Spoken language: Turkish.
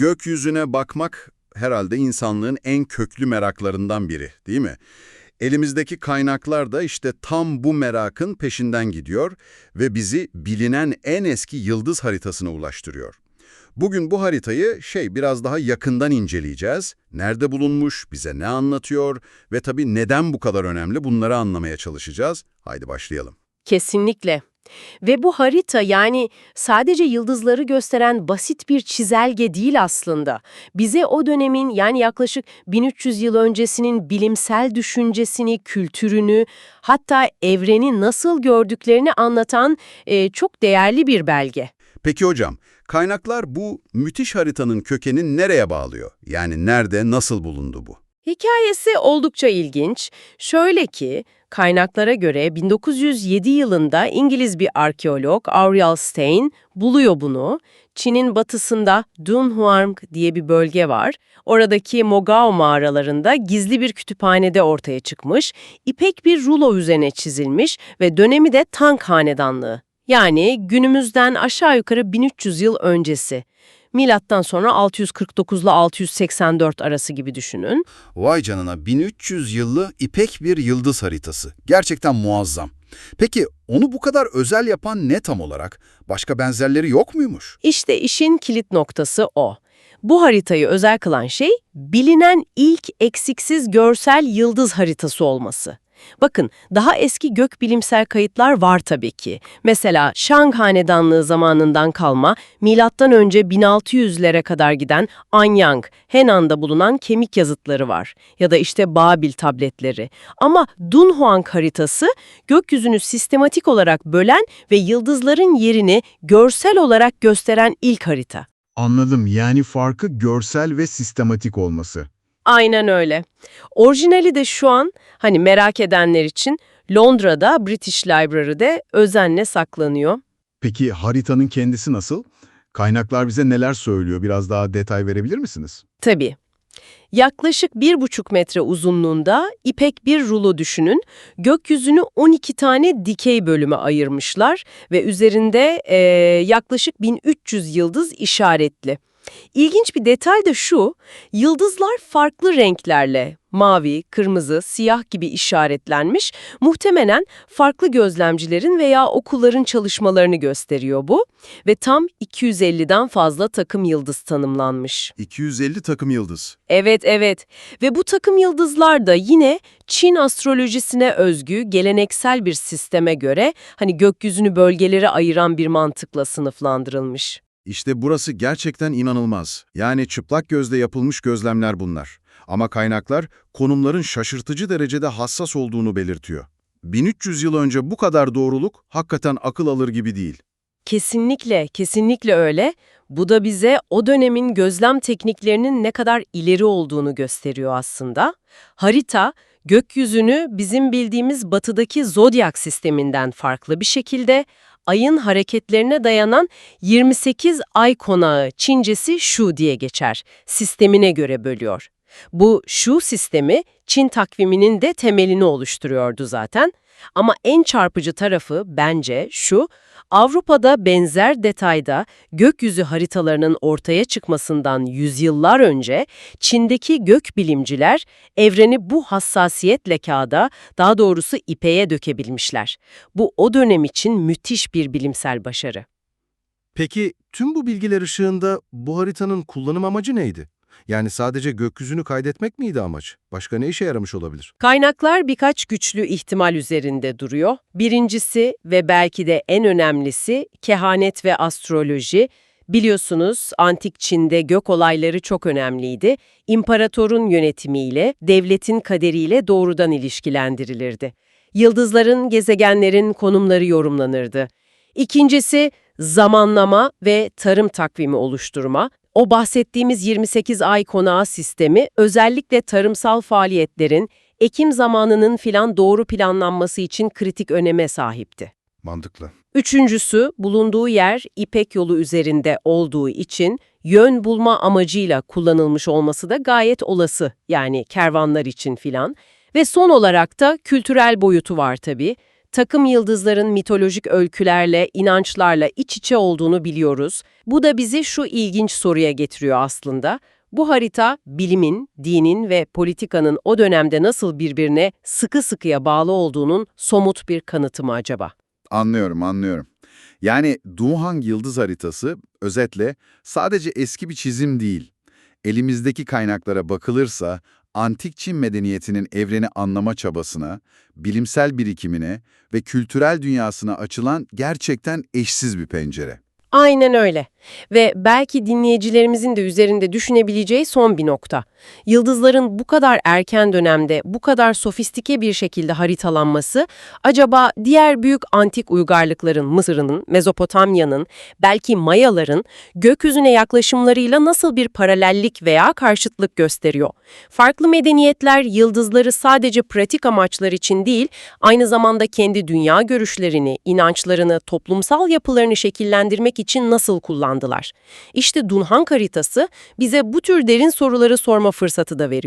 Gökyüzüne bakmak herhalde insanlığın en köklü meraklarından biri, değil mi? Elimizdeki kaynaklar da işte tam bu merakın peşinden gidiyor ve bizi bilinen en eski yıldız haritasına ulaştırıyor. Bugün bu haritayı şey biraz daha yakından inceleyeceğiz. Nerede bulunmuş, bize ne anlatıyor ve tabii neden bu kadar önemli bunları anlamaya çalışacağız. Haydi başlayalım. Kesinlikle. Ve bu harita yani sadece yıldızları gösteren basit bir çizelge değil aslında. Bize o dönemin yani yaklaşık 1300 yıl öncesinin bilimsel düşüncesini, kültürünü, hatta evreni nasıl gördüklerini anlatan e, çok değerli bir belge. Peki hocam, kaynaklar bu müthiş haritanın kökenini nereye bağlıyor? Yani nerede, nasıl bulundu bu? Hikayesi oldukça ilginç. Şöyle ki, kaynaklara göre 1907 yılında İngiliz bir arkeolog Auriel Stein buluyor bunu. Çin'in batısında Dunhuang diye bir bölge var. Oradaki Mogao mağaralarında gizli bir kütüphanede ortaya çıkmış, ipek bir rulo üzerine çizilmiş ve dönemi de Tang Hanedanlığı. Yani günümüzden aşağı yukarı 1300 yıl öncesi. Milattan sonra 649 ile 684 arası gibi düşünün. Vay canına 1300 yıllı ipek bir yıldız haritası. Gerçekten muazzam. Peki onu bu kadar özel yapan ne tam olarak? Başka benzerleri yok muymuş? İşte işin kilit noktası o. Bu haritayı özel kılan şey bilinen ilk eksiksiz görsel yıldız haritası olması. Bakın daha eski gökbilimsel kayıtlar var tabii ki. Mesela Shang Hanedanlığı zamanından kalma milattan önce 1600'lere kadar giden Anyang, Henan'da bulunan kemik yazıtları var. Ya da işte Babil tabletleri. Ama Dunhuang haritası gökyüzünü sistematik olarak bölen ve yıldızların yerini görsel olarak gösteren ilk harita. Anladım. Yani farkı görsel ve sistematik olması. Aynen öyle. Orijinali de şu an hani merak edenler için Londra'da British Library'de özenle saklanıyor. Peki haritanın kendisi nasıl? Kaynaklar bize neler söylüyor? Biraz daha detay verebilir misiniz? Tabii. Yaklaşık bir buçuk metre uzunluğunda ipek bir rulo düşünün. Gökyüzünü 12 tane dikey bölüme ayırmışlar ve üzerinde eee, yaklaşık 1300 yıldız işaretli. İlginç bir detay da şu, yıldızlar farklı renklerle, mavi, kırmızı, siyah gibi işaretlenmiş, muhtemelen farklı gözlemcilerin veya okulların çalışmalarını gösteriyor bu ve tam 250'den fazla takım yıldız tanımlanmış. 250 takım yıldız. Evet, evet. Ve bu takım yıldızlar da yine Çin astrolojisine özgü geleneksel bir sisteme göre hani gökyüzünü bölgelere ayıran bir mantıkla sınıflandırılmış. İşte burası gerçekten inanılmaz. Yani çıplak gözle yapılmış gözlemler bunlar. Ama kaynaklar konumların şaşırtıcı derecede hassas olduğunu belirtiyor. 1300 yıl önce bu kadar doğruluk hakikaten akıl alır gibi değil. Kesinlikle, kesinlikle öyle. Bu da bize o dönemin gözlem tekniklerinin ne kadar ileri olduğunu gösteriyor aslında. Harita, gökyüzünü bizim bildiğimiz batıdaki zodyak sisteminden farklı bir şekilde ayın hareketlerine dayanan 28 ay konağı Çincesi Shu diye geçer. Sistemine göre bölüyor. Bu Shu sistemi Çin takviminin de temelini oluşturuyordu zaten. Ama en çarpıcı tarafı bence şu, Avrupa'da benzer detayda gökyüzü haritalarının ortaya çıkmasından yüzyıllar önce Çin'deki gökbilimciler evreni bu hassasiyetle kağıda, daha doğrusu ipeğe dökebilmişler. Bu o dönem için müthiş bir bilimsel başarı. Peki tüm bu bilgiler ışığında bu haritanın kullanım amacı neydi? Yani sadece gökyüzünü kaydetmek miydi amaç? Başka ne işe yaramış olabilir? Kaynaklar birkaç güçlü ihtimal üzerinde duruyor. Birincisi ve belki de en önemlisi kehanet ve astroloji. Biliyorsunuz antik Çin'de gök olayları çok önemliydi. İmparatorun yönetimiyle, devletin kaderiyle doğrudan ilişkilendirilirdi. Yıldızların, gezegenlerin konumları yorumlanırdı. İkincisi zamanlama ve tarım takvimi oluşturma. O bahsettiğimiz 28 ay konağı sistemi özellikle tarımsal faaliyetlerin ekim zamanının filan doğru planlanması için kritik öneme sahipti. Mantıklı. Üçüncüsü, bulunduğu yer İpek yolu üzerinde olduğu için yön bulma amacıyla kullanılmış olması da gayet olası. Yani kervanlar için filan. Ve son olarak da kültürel boyutu var tabii. Takım yıldızların mitolojik öykülerle, inançlarla iç içe olduğunu biliyoruz. Bu da bizi şu ilginç soruya getiriyor aslında. Bu harita bilimin, dinin ve politikanın o dönemde nasıl birbirine sıkı sıkıya bağlı olduğunun somut bir kanıtı mı acaba? Anlıyorum, anlıyorum. Yani Duhang yıldız haritası özetle sadece eski bir çizim değil. Elimizdeki kaynaklara bakılırsa antik Çin medeniyetinin evreni anlama çabasına, bilimsel birikimine ve kültürel dünyasına açılan gerçekten eşsiz bir pencere. Aynen öyle. Ve belki dinleyicilerimizin de üzerinde düşünebileceği son bir nokta. Yıldızların bu kadar erken dönemde, bu kadar sofistike bir şekilde haritalanması, acaba diğer büyük antik uygarlıkların, Mısır'ın, Mezopotamya'nın, belki Mayaların gökyüzüne yaklaşımlarıyla nasıl bir paralellik veya karşıtlık gösteriyor? Farklı medeniyetler yıldızları sadece pratik amaçlar için değil, aynı zamanda kendi dünya görüşlerini, inançlarını, toplumsal yapılarını şekillendirmek için nasıl kullandılar? İşte Dunhan haritası bize bu tür derin soruları sorma fırsatı da veriyor.